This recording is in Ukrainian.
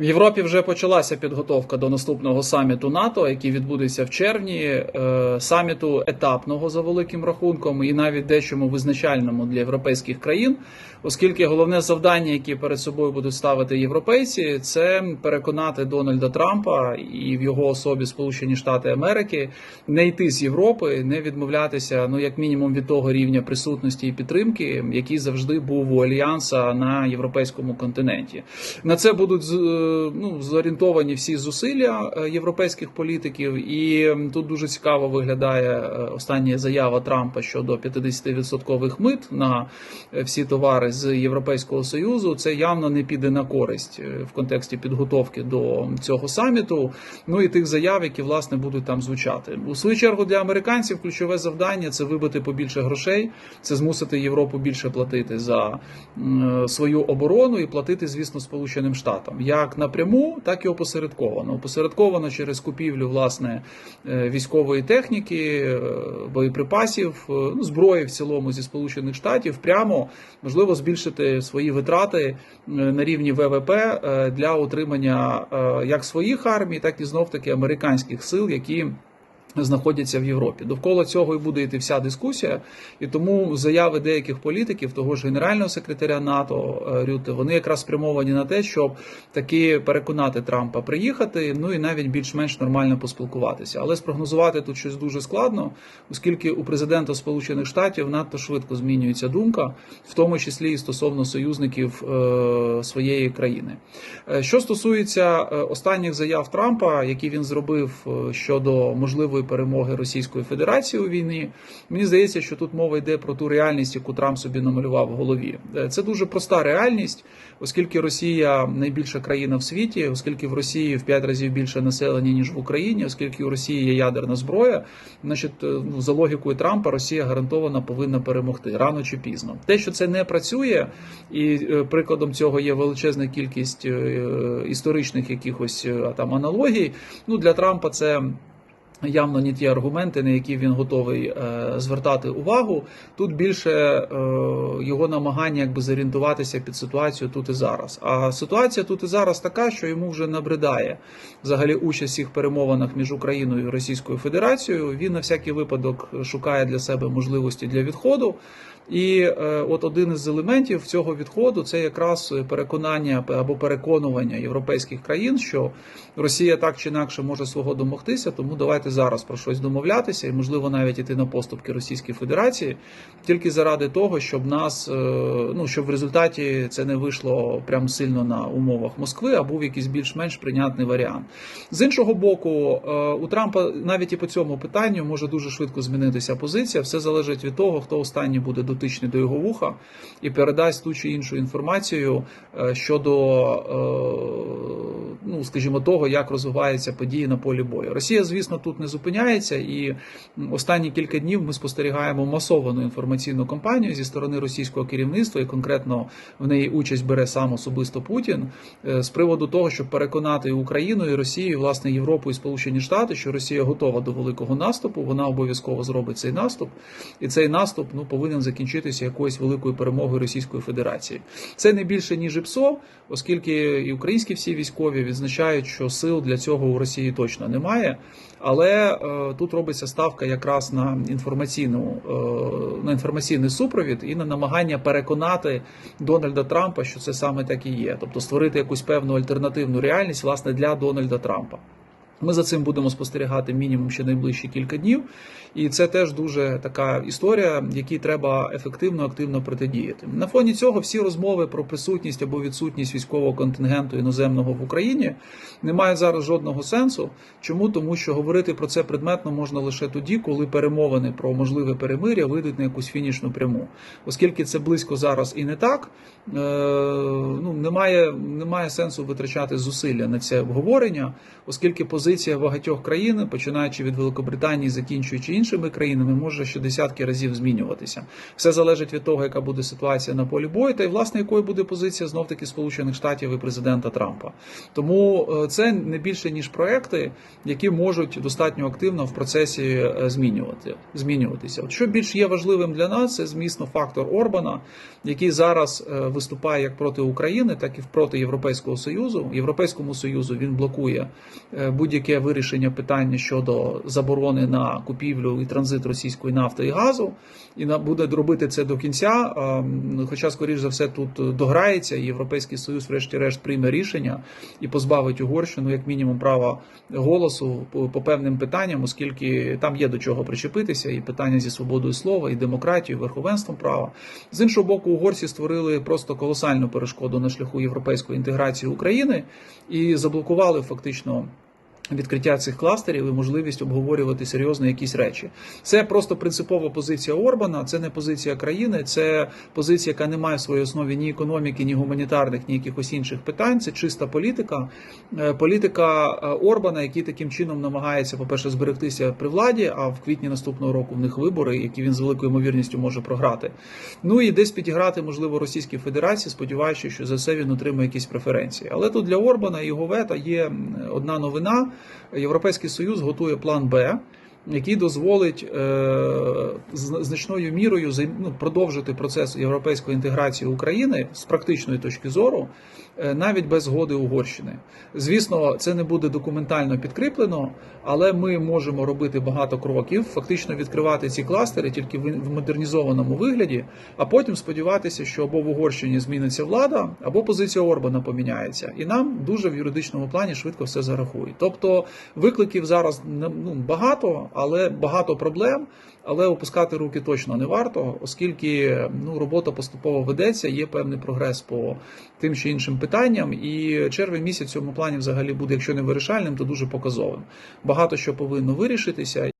В Європі вже почалася підготовка до наступного саміту НАТО, який відбудеться в червні. е, Саміту етапного за великим рахунком, і навіть дечому визначальному для європейських країн, оскільки головне завдання, яке перед собою будуть ставити європейці, це переконати Дональда Трампа і в його особі Сполучені Штати Америки не йти з Європи, не відмовлятися, ну як мінімум від того рівня присутності і підтримки, який завжди був у альянса на європейському континенті. На це будуть е, ну, зорієнтовані всі зусилля е, європейських політиків, і тут дуже цікаво виглядає е, остання заява Трампа щодо 50% мит на е, всі товари з Європейського союзу. Це явно не піде на користь в контексті підготовки до цього саміту. Ну і тих заяв, які власне будуть там звучати. У свою чергу для американців ключове завдання це вибити побільше грошей, це змусити Європу більше платити за свою оборону і платити, звісно, Сполученим Штатам як напряму, так і опосередковано. Опосередковано через купівлю власне е, військової техніки, е, боєприпасів, е, ну, зброї в цілому зі Сполучених Штатів, прямо можливо збільшити свої витрати на рівні ВВП для утримання як своїх армій, так і знов таки американських сил, які знаходяться в Європі. Довкола цього і буде йти вся дискусія, і тому заяви деяких політиків, того ж генерального секретаря НАТО е, Рюте, вони якраз спрямовані на те, щоб таки переконати Трампа приїхати, ну і навіть більш-менш нормально поспілкуватися. Але спрогнозувати тут щось дуже складно, оскільки у президента Сполучених Штатів надто швидко змінюється думка, в тому числі і стосовно союзників е, своєї країни. Е, Що стосується е, останніх заяв Трампа, які він зробив щодо можливої перемоги Російської Федерації у війні, мені здається, що тут мова йде про ту реальність, яку Трамп собі намалював в голові. Е, Це дуже проста реальність, оскільки Росія найбільша країна в світі, оскільки в Росії в п'ять разів більше населення ніж в Україні, оскільки у Росії є ядерна зброя, значить, е, ну, за логікою Трампа, Росія гарантовано повинна перемогти рано чи пізно. Те, що це не працює, і е, прикладом цього є величезна кількість історичних якихось там аналогій. Ну для Трампа це. Явно не ті аргументи, на які він готовий е, звертати увагу. Тут більше е, його намагання якби зорієнтуватися під ситуацію тут і зараз. А ситуація тут і зараз така, що йому вже набридає взагалі участь в цих перемовинах між Україною і Російською Федерацією. Він на всякий випадок шукає для себе можливості для відходу. І е, от один із елементів цього відходу це якраз переконання або переконування європейських країн, що Росія так чи інакше може свого домогтися, тому давайте зараз про щось домовлятися і, можливо, навіть іти на поступки Російській Федерації, тільки заради того, щоб нас, е, ну щоб в результаті це не вийшло прям сильно на умовах Москви, а був якийсь більш-менш прийнятний варіант. З іншого боку, е, у Трампа навіть і по цьому питанню може дуже швидко змінитися позиція. Все залежить від того, хто останній буде дотичний до його вуха і передасть ту чи іншу інформацію е, щодо, е, ну скажімо, того, як розвиваються події на полі бою. Росія, звісно, тут не зупиняється, і останні кілька днів ми спостерігаємо масовану інформаційну кампанію зі сторони російського керівництва, і конкретно в неї участь бере сам особисто Путін е, з приводу того, щоб переконати Україну, і Росію, власне Європу і Сполучені Штати, що Росія готова до великого наступу. Вона обов'язково зробить цей наступ, і цей наступ ну повинен закінчитися якоюсь великою перемогою Російської Федерації. Це не більше ніж ІПСО, оскільки і українські всі військові відзначають, що сил для цього у Росії точно немає. Але е, тут робиться ставка якраз на інформаційну е, на інформаційний супровід і на намагання переконати Дональда Трампа, що це саме так і є, тобто створити якусь певну альтернативну реальність власне для Дональда Трампа. Ми за цим будемо спостерігати мінімум ще найближчі кілька днів, і це теж дуже така історія, якій треба ефективно, активно протидіяти. На фоні цього всі розмови про присутність або відсутність військового контингенту іноземного в Україні не мають зараз жодного сенсу. Чому? Тому що говорити про це предметно можна лише тоді, коли перемовини про можливе перемиря вийдуть на якусь фінішну пряму, оскільки це близько зараз і не так. е, Ну немає, немає сенсу витрачати зусилля на це обговорення, оскільки позиція позиція багатьох країн, починаючи від Великобританії, закінчуючи іншими країнами, може ще десятки разів змінюватися. Все залежить від того, яка буде ситуація на полі бою, та й власне якою буде позиція знов таки Сполучених Штатів і президента Трампа. Тому е, це не більше ніж проекти, які можуть достатньо активно в процесі е, змінювати змінюватися. От що більш є важливим для нас, це змісно фактор Орбана, який зараз е, виступає як проти України, так і проти Європейського союзу. Європейському союзу він блокує е, будь-яке вирішення питання щодо заборони на купівлю і транзит російської нафти і газу, і буде робити це до кінця. Хоча, скоріш за все, тут дограється, і Європейський Союз, врешті-решт, прийме рішення і позбавить Угорщину як мінімум права голосу по певним питанням, оскільки там є до чого причепитися, і питання зі свободою слова, і демократією, і верховенством права. З іншого боку, угорці створили просто колосальну перешкоду на шляху європейської інтеграції України і заблокували фактично. Відкриття цих кластерів і можливість обговорювати серйозно якісь речі. Це просто принципова позиція Орбана, це не позиція країни, це позиція, яка не має в своїй основі ні економіки, ні гуманітарних, ні якихось інших питань. Це чиста політика. Е, Політика е, Орбана, який таким чином намагається, по-перше, зберегтися при владі, а в квітні наступного року в них вибори, які він з великою ймовірністю може програти. Ну і десь підіграти, можливо, Російській Федерації, сподіваючись, що за це він отримає якісь преференції. Але тут для Орбана і його вета є одна новина. Європейський Союз готує план Б. Який дозволить е, значною мірою ну, продовжити процес європейської інтеграції України з практичної точки зору, е, навіть без згоди Угорщини. Звісно, це не буде документально підкріплено, але ми можемо робити багато кроків, фактично відкривати ці кластери тільки в модернізованому вигляді, а потім сподіватися, що або в Угорщині зміниться влада, або позиція Орбана поміняється, і нам дуже в юридичному плані швидко все зарахують. Тобто викликів зараз ну, багато, але багато проблем. Але опускати руки точно не варто, оскільки ну робота поступово ведеться, є певний прогрес по тим чи іншим питанням. І червень місяць в цьому плані взагалі буде, якщо не вирішальним, то дуже показовим. Багато що повинно вирішитися.